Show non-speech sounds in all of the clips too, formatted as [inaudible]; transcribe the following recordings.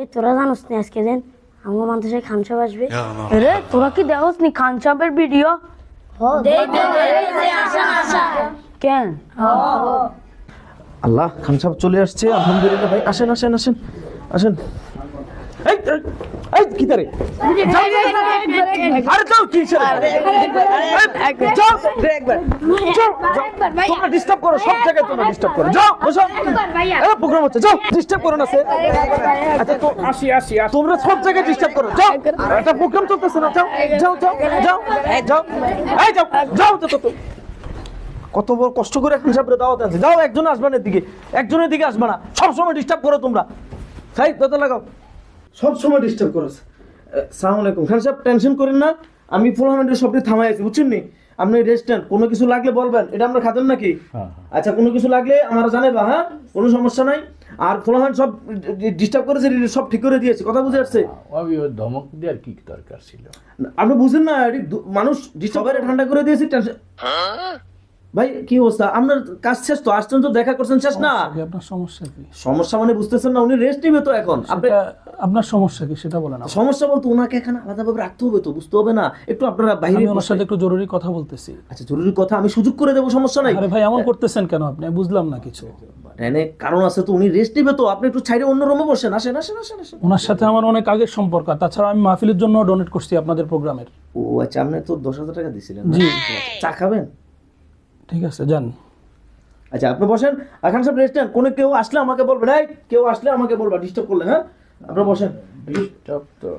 এই তোরা জানোস নি আজকে দিন আমার মানুষে খান সাহেব আসবে। রে তোরা কি দেখোস নি খান সাহেবের ভিডিও? কেন? আল্লাহ খান সাহেব চলে আসছে আলহামদুলিল্লাহ ভাই। আসেন আসেন আসেন। আসেন। এই। এই, এই কি তারে আরে যাও কি যাও তোমরা ডিস্টার্ব করো সব জায়গায় তোমরা ডিস্টার্ব করো। যাও বসো। এই প্রোগ্রাম হচ্ছে যাও ডিস্টার্ব করো না সে। আচ্ছা তো আসি আসি তোমরা সব জায়গায় ডিস্টার্ব করো। যাও। একটা প্রোগ্রাম চলতেছে না যাও যাও যাও যাও যাও। এই যাও যাও তো তো কত বড় কষ্ট করে এখন সাহেবের দাওয়াত আছে। যাও একজন আসবে না এদিকে। একজনের দিকে আসবে না। সব সময় ডিস্টার্ব করো তোমরা। সাই দত লাগাও। সব সময় ডিস্টার্ব করো সালাম আলাইকুম। খান সাহেব টেনশন করেন না। আমি ফুলহামেন্টের সবটি থামাই আছি বুঝছেন নি? আপনি রেস্ট নেন কোনো কিছু লাগলে বলবেন এটা আমরা খাতেন নাকি? আচ্ছা কোনো কিছু লাগলে আমরা জানাইবা হ্যাঁ? কোনো সমস্যা নাই। আর ফুলহামেন্ট সব ডিস্টার্ব করেছে সব ঠিক করে দিয়েছে কথা বুঝে আসছে? আমি ওই ধমক দেওয়ার কি দরকার ছিল? আপনি বুঝেন না মানুষ ডিস্টার্বারে ঠান্ডা করে দিয়েছে টেনশন ভাই কি অবস্থা? আপনার কাজ শেষ তো? আসছেন তো দেখা করছেন শেষ না? আপনার সমস্যা কি? সমস্যা মানে বুঝতেছেন না উনি রেস্ট নিবে তো এখন। আপনার সমস্যা কি? সেটা বলেন। সমস্যা বলতে ওনাকে এখানে আলাদাভাবে রাখতে হবে তো বুঝতে হবে না। একটু আপনারা বাইরে ওনার সাথে একটু জরুরি কথা বলতেছি। আচ্ছা জরুরি কথা আমি সুযোগ করে দেবো সমস্যা নাই। আরে ভাই এমন করতেছেন কেন আপনি? বুঝলাম না কিছু। এনে কারণ আছে তো উনি রেস্ট নিবে তো। আপনি একটু ছাইড়ে অন্য রুমে বসেন আসেন আসেন আসেন আসেন। ওনার সাথে আমার অনেক আগের সম্পর্ক। তাছাড়া আমি মাহফিলের জন্য ডোনেট করছি আপনাদের প্রোগ্রামের ও আচ্ছা আপনি তো দশ হাজার টাকা দিয়েছিলেন জি। চা খাবেন? ঠিক আছে যান। আচ্ছা আপনি বসেন। এখন সব রেস্ট নেন কোনো কেউ আসলে আমাকে বলবে এই কেউ আসলে আমাকে বলবে ডিস্টার্ব করলে হ্যাঁ? আপনি বসেন। ডিস্টার্ব তো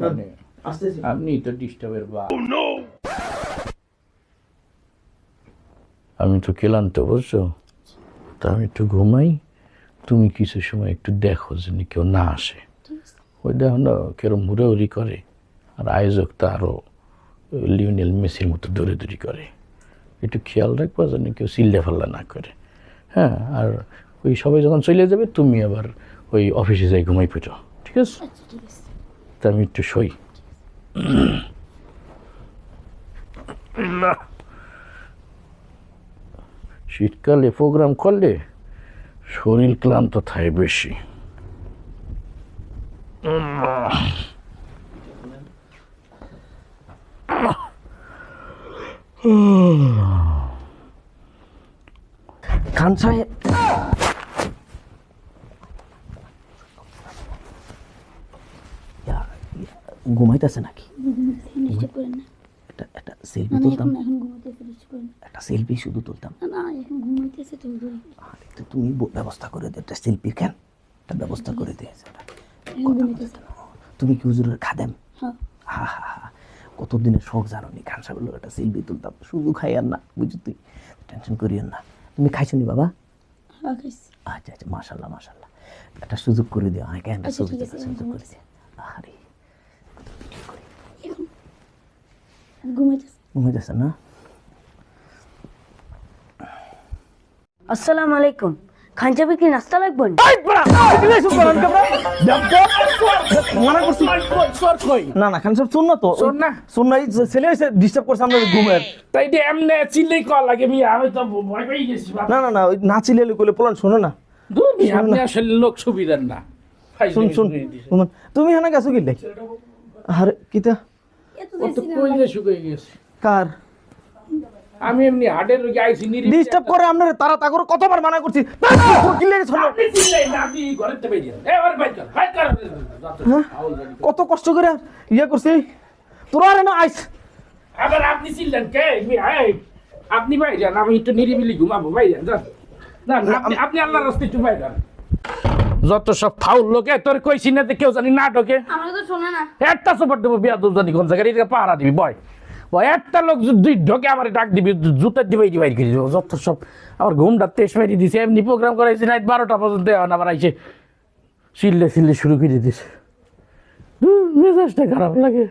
মানে আসতেছি। আপনি তো ডিস্টার্বের বা আমি তো ক্লান্ত বুঝছ? তা আমি একটু ঘুমাই তুমি কিছু সময় একটু দেখো যেন কেউ না আসে। ওই দেখো না কেরম হুড়াহুড়ি করে। আর আয়োজক তো আরও লিওনেল মেসির মতো দৌড়াদৌড়ি করে। একটু খেয়াল রাখবা যেন কেউ চিল্লে ফাল্লা না করে। হ্যাঁ আর ওই সবাই যখন চলে যাবে তুমি আবার ওই অফিসে যাই ঘুমাই পেটো ঠিক আছে? তা আমি একটু সই শীতকালে প্রোগ্রাম করলে শরীর ক্লান্ত থাকে বেশি। খান সাহেব ইয়া, ঘুমাইতেছে নাকি? একটা সেলফি না, না, তুলতাম। একটা সেলফি শুধু তুলতাম। তো তুমি ব্যবস্থা করে দে একটা সেলফির কেন? একটা ব্যবস্থা করে দে। এখন ঘুমাইতেছে। তুমি কি হুজুরের খাদেম? হ্যাঁ। হা হা হা। কতদিনের শখ জানো নি? খান সাহেবের লোক একটা সেলফি তুলতাম শুধু খাই আর না বুঝি তুই? টেনশন করিও না। তুমি খাইছো নি বাবা? হ্যাঁ আচ্ছা আচ্ছা মাশাল্লাহ মাশাল্লাহ একটা সুযোগ করে দিও। আমাকে একটা আচ্ছা, আছে, সুযোগ করে দিও। আরে ঘুমাইতেছে না? আসসালামু আলাইকুম। সাহেবের কি নাস্তা লাগবে? না না। খান সাহেব শুন না তো। শোন না। শুন না ছেলে এসে ডিস্টার্ব করছে আমরা ঘুমের। তাই যে এমনি চিল্লেই কল লাগে মিয়া আমি তো ভয় পেয়ে গেছি না না না ওই না চিলেলে কইলে পোলান শোনো না। দূর মিয়া, আপনি আসলে লোক সুবিধার না। শুন শুন শুনুন, তুমি এখানে গেছো কি লে? আরে কিতা? ও তো কইলে শুকিয়ে গেছে। কার? আমি এমনি হাটের রোগী আইছি নিরি ডিস্টার্ব করে আপনার তারা তা করে কতবার মানা করছি কি লেগে না। হ্যাঁ? কত কষ্ট করে ইয়ে করছি তোরা আরে না আইস আবার আপনি চিল্লেন কে মিয়া, এই, আপনি বাইরে যান আমি একটু নিরিবিলি ঘুমাবো বাইরে যান যান। আপনি আপনি আল্লাহর রাস্তায় একটু বাইরে যান। যত সব ফাউল লোকে তোর কইছি না যে কেউ জানি না ঢোকে আমাকে তো শোনে না একটা সুপার দেবো বিয়া দু জানি কোন জায়গায় এটা পাহারা দিবি বয় একটা লোক যদি ঢোকে আমার ডাক দিবি জুতার দিবাই দিবাই করে যত সব, আমার ঘুমটা তেইশ মেরে দিছে, এমনি প্রোগ্রাম করাইছি, রাত বারোটা পর্যন্ত এখন আবার আইসে চিল্লে চিল্লে শুরু করে দিছে। মেজাজটা খারাপ লাগে।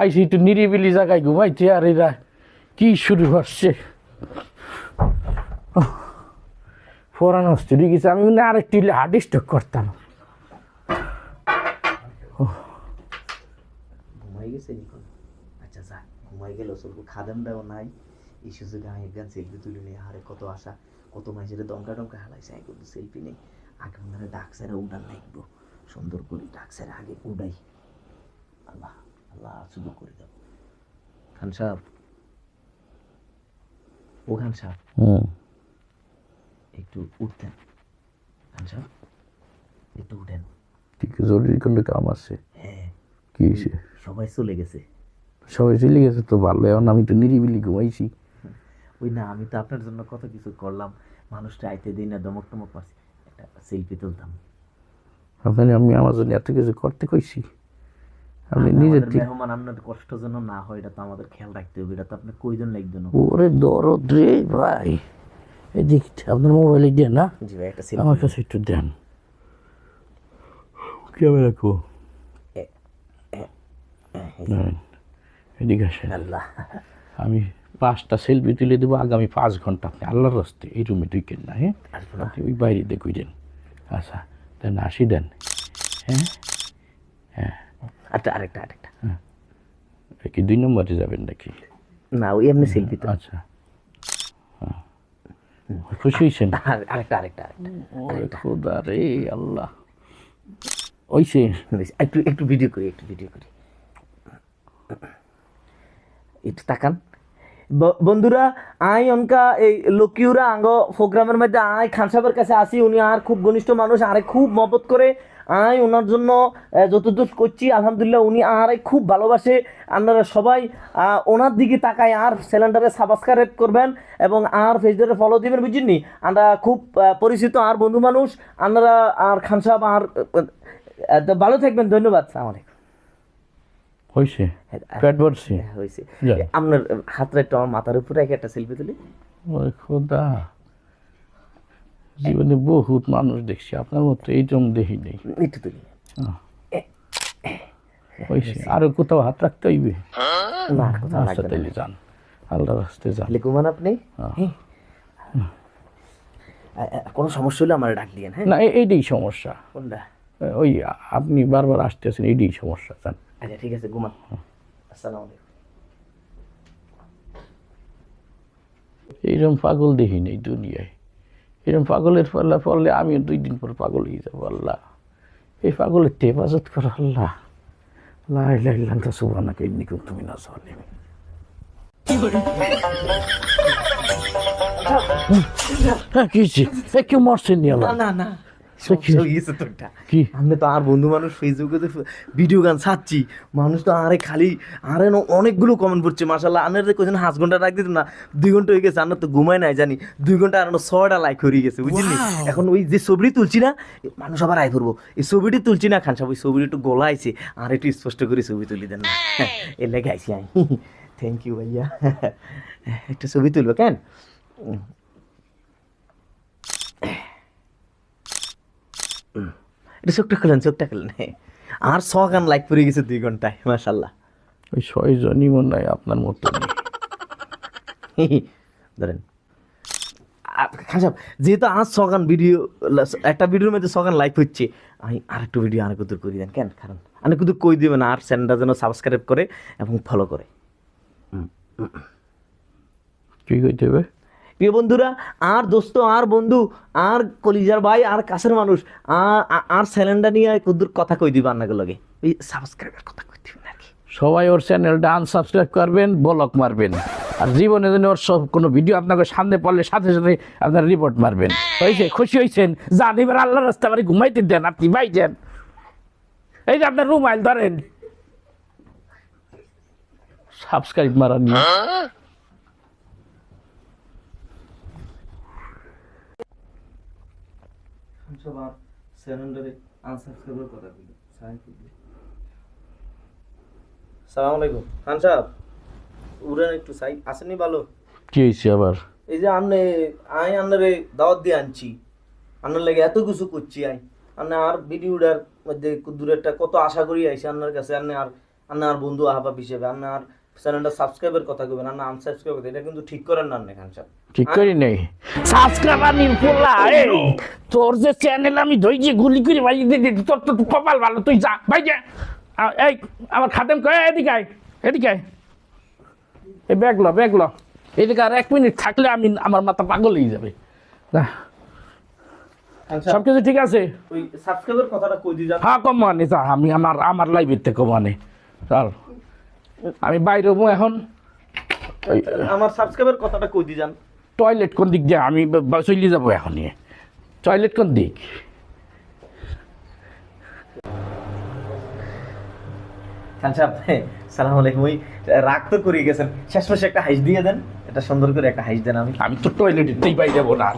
আইসি একটু নিরিবিলি জায়গায় ঘুমাইছে আর এরা কি শুরু হচ্ছে ফোরান হস্তুরি গেছে। আমি মনে আরেকটি হার্ট স্ট্রোক করতাম ঘুমাই গেছে নিকন আচ্ছা যা ঘুমাই গেল চলবো খাদাম দাও নাই। এই সুযোগে আমি একগান সেলফি তুলে নিই আরে কত আশা কত মাইসের দমকা দমকা হালাইছে আমি কিন্তু সেলফি নেই। আগে মনে হয় ডাক সারা উড়ান লাগবো। সুন্দর করে ডাকছেন আগে উড়াই। আল্লাহ আল্লাহ শুধু করে দাও। খান সাহেব। ও খান সাহেব। হুম। একটু উঠতেন। খান সাহেব একটু উঠেন। ঠিক জরুরি কোনো কাম আছে। হ্যাঁ। কি সবাই চলে গেছে। সবাই চলে গেছে তো ভালো এখন আমি তো নিরিবিলি ঘুমাইছি। ওই না আমি তো আপনার জন্য কত কিছু করলাম মানুষটা আইতে দিই না দমক টমক মারছি। একটা সেলফি তুলতাম। আপনার আমি আমার জন্য এত কিছু করতে কইছি। আপনি নিজের মেহমান আপনার কষ্ট যেন না হয় এটা তো আমাদের খেয়াল রাখতে হবে এটা তো আপনার কয়জন লাগবে না। ওরে দরদ রে ভাই। এদিক আপনার মোবাইলে দেন না? জি ভাই একটা আমার কাছে একটু দেন। ক্যামেরা কো? নেন, এদিকে আসেন। আল্লাহ। আমি পাঁচটা সেলফি তুলে দেবো আগামী পাঁচ ঘণ্টা আপনি আল্লাহর রাস্তে এই রুমে ঢুকেন না হ্যাঁ? আপনি ওই বাইরে দেখুই দেন আচ্ছা দেন আসি দেন। হ্যাঁ? হ্যাঁ। আচ্ছা আরেকটা আরেকটা। এ কি দুই নম্বরে যাবেন নাকি? না ওই এমনি সেলফি তো। আচ্ছা। হ্যাঁ। খুশি হয়েছেন? আর- আরেকটা আরেকটা আরেকটা খোদা রে আল্লাহ। ওইছে বেশ, একটু একটু ভিডিও করি একটু ভিডিও করি। একটু তাকান। বন্ধুরা, আই অনকা এই লকিউরা আঙ্গ প্রোগ্রামের মধ্যে আই খান সাহেবের কাছে আসি। উনি আর খুব ঘনিষ্ঠ মানুষ, আরে খুব মহব্বত করে আই ওনার জন্য যতদূর করছি, আলহামদুলিল্লাহ উনি আর খুব ভালোবাসে। আপনারা সবাই ওনার দিকে তাকায় আর চ্যানেলটারে সাবস্ক্রাইব করবেন এবং আর ফেসবুকে ফলো দিবেন বুঝিনি আমরা খুব পরিচিত আর বন্ধু মানুষ। আপনারা আর খান সাহেব আর ভালো থাকবেন। ধন্যবাদ। সালাম আলাইকুম পেট ভরছে? হ্যাঁ, আপনার হাতটা একটু আমার মাথার উপরে একটা সেলফি তুলি। ওরে খোদা। জীবনে বহুত মানুষ দেখছি আপনার মতো এইরকম দেখি নেই। একটু তুলি। হয়েছে আরও কোথাও হাত রাখতে হইবে? না কোথাও যান। আল্লাহ রাস্তে যান। তাহলে আপনি? হ্যাঁ। কোনো সমস্যা হলে আমার ডাক দিয়েন হ্যাঁ? না এইটাই সমস্যা। কোনটা? ওই আপনি বারবার আসতে আছেন এইটাই সমস্যা আচ্ছা ঠিক আছে ঘুমান। আসসালামু আলাইকুম। এইরকম পাগল দেখি নেই দুনিয়ায়। এরকম পাগলের ফলে ফলে আমি দুই দিন পর পাগল হয়ে যাব আল্লাহ। এই পাগলের হেফাজত করো আল্লাহ। লাই লাই লান্তা সুবানাকে নিকুম তুমি না চলে হ্যাঁ কি মরছে না না। কি? আমি তো আর বন্ধু মানুষ ফেসবুকে তো ভিডিও গান ছাড়ছি। মানুষ তো আরে খালি আরে অনেকগুলো কমেন্ট করছে মাসাল্লাহ আনের কোথাও হাঁস ঘণ্টা রাখ দিত না দুই ঘণ্টা হয়ে গেছে আনার তো ঘুমায় নাই জানি। দুই ঘণ্টা আর ছয়টা লাইক হয়ে গেছে বুঝলি এখন ওই যে ছবিটি তুলছি না মানুষ আবার আয় করব এই ছবিটি তুলছি না খান সাহেব ওই ছবিটি একটু গোলা আইছে আর একটু স্পষ্ট করে ছবি তুলি দেন না। এর লেগে আইসি আমি। [laughs] থ্যাংক ইউ ভাইয়া। [laughs] একটা ছবি তুলবো কেন? এটা চোখটা খুলেন চোখটা খুলেন। আর ছ গান লাইক পড়ে গেছে দুই ঘন্টায় মাসাল্লাহ ওই ছয়জনই মনে হয় আপনার মতো। [laughs] ধরেন। খান সাহেব যেহেতু আজ ছগান ভিডিও একটা ভিডিওর মধ্যে ছগান লাইক হচ্ছে আমি আর একটু ভিডিও আরেক দূর করে দেন কেন? কারণ অনেক দূর কই দিবেন? আর চ্যানেলটা যেন সাবস্ক্রাইব করে এবং ফলো করে। কি কইতে হবে? প্রিয় বন্ধুরা আর দোস্ত আর বন্ধু আর কলিজার ভাই আর কাছের মানুষ আর আর চ্যানেলটা নিয়ে কুদুর কথা কই দিবে আপনাকে লগে? ওই সাবস্ক্রাইবের কথা কই দিবেন আর কি সবাই ওর চ্যানেলটা আনসাবস্ক্রাইব করবেন ব্লক মারবেন। আর জীবনে যেন ওর সব কোনো ভিডিও আপনাকে সামনে পড়লে সাথে সাথে আপনার রিপোর্ট মারবেন। হয়েছে খুশি হয়েছেন যান এবার আল্লাহ রাস্তা বাড়ি ঘুমাইতে দেন আপনি ভাই যান এই যে আপনার রুমাইল ধরেন। সাবস্ক্রাইব মারা নিয়ে সবার চ্যানেলটারে আনসাবস্ক্রাইবের কথা কইল সালাম আলাইকুম। খান সাহেব উড়েন একটু সাই আসেনি ভালো? কি হয়েছে আবার? এই যে আপনি আই আপনারে দাওয়াত দিয়ে আনছি। আপনার লাগে এত কিছু করছি আই। আপনি আর ভিডিওটার মধ্যে দূরে একটা কত আশা করি আইছি আপনার কাছে। আপনি আর আপনি আর বন্ধু আহবাব হিসেবে আপনি আর চ্যানেলটা সাবস্ক্রাইবের কথা কইবেন আপনি আনসাবস্ক্রাইব করতে এটা কিন্তু ঠিক করেন না আপনি খান সাহেব। ঠিক করি নেই। সাবস্ক্রাইবার নির্ফুল্লা এই তোর যে চ্যানেল আমি ধই যে গুলি করে ভাই দে দে তোর তো কপাল ভালো তুই যা ভাই যা। এই আমার খাতেম কয় এদিকে আয় এদিকে আয়। এই ব্যাগ ল ব্যাগ ল। এদিকে আর এক মিনিট থাকলে আমি আমার মাথা পাগল হয়ে যাবে। না আচ্ছা। সব কিছু ঠিক আছে? ওই সাবস্ক্রাইবের কথাটা কই দি যান? হ্যাঁ কম মানে স্যার আমি আমার আমার লাইব্রেরি থেকে মানে। স্যার আমি বাইরে হব এখন। আমার সাবস্ক্রাইবের কথাটা কই দি যান টয়লেট কোন দিক দিয়ে আমি চলে যাব এখন নিয়ে টয়লেট কোন দিক? খান সাহেব সালাম আলাইকুম। ওই রাগ তো করে গেছেন। শেষ মাসে একটা হাইস দিয়ে দেন। এটা সুন্দর করে একটা হাইস দেন আমি। আমি তো টয়লেটেতেই বাইরে যাব না। আর